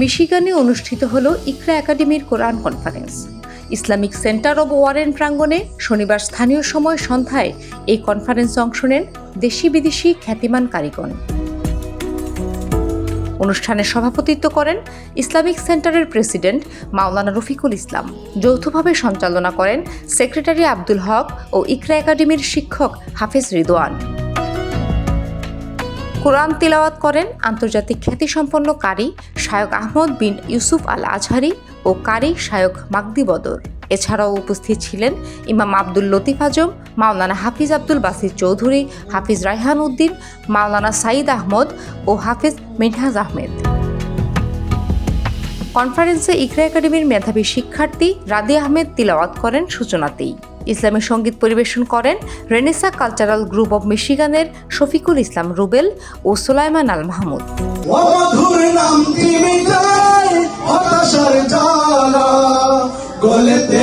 মিশিগানে অনুষ্ঠিত হল ইকরা একাডেমির Quran conference. Islamic Center of Warren প্রাঙ্গণে শনিবার স্থানীয় সময় সন্ধ্যায় এই কনফারেন্সে অংশ নেন দেশি বিদেশি খ্যাতিমান কারিগণ। অনুষ্ঠানে সভাপতিত্ব করেন ইসলামিক সেন্টারের প্রেসিডেন্ট মাওলানা রফিকুল ইসলাম। যৌথভাবে সঞ্চালনা করেন সেক্রেটারি আব্দুল হক ও ইকরা একাডেমির শিক্ষক হাফিজ রিদওয়ান। কোরআন তিলাওয়াত করেন আন্তর্জাতিক খ্যাতিসম্পন্ন কারি শায়ক আহমদ বিন ইউসুফ আল আজহারি ও কারি শায়ক মাগদি বদর। এছাড়াও উপস্থিত ছিলেন ইমাম আব্দুল লতিফ আজম, মাওলানা হাফিজ আব্দুল বাসির চৌধুরী, হাফিজ রায়হান উদ্দিন, মাওলানা সাঈদ আহমদ ও হাফিজ মিনহাজ আহমেদ। কনফারেন্সে ইকরা একাডেমির মেধাবী শিক্ষার্থী রাদি আহমেদ তিলাওয়াত করেন সূচনাতেই। ইসলামী সংগীত পরিবেশন করেন রেনেসা কালচারাল গ্রুপ অব মিশিগানের শফিকুল ইসলাম রুবেল ও সোলাইমান আল মাহমুদ। গলেতে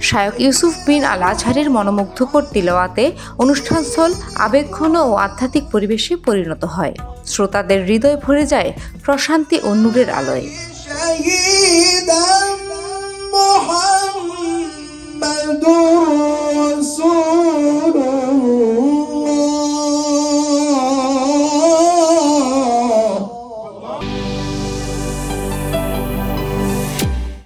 শায়ক ইউসুফ বিন আল আজহারের মনোমুগ্ধকর তিলওয়াতে অনুষ্ঠানস্থল আবেগঘন ও আধ্যাত্মিক পরিবেশে পরিণত হয় শ্রোতাদের হৃদয় ভরে যায় প্রশান্তি ও নূরের আলোয় شهيدا محمد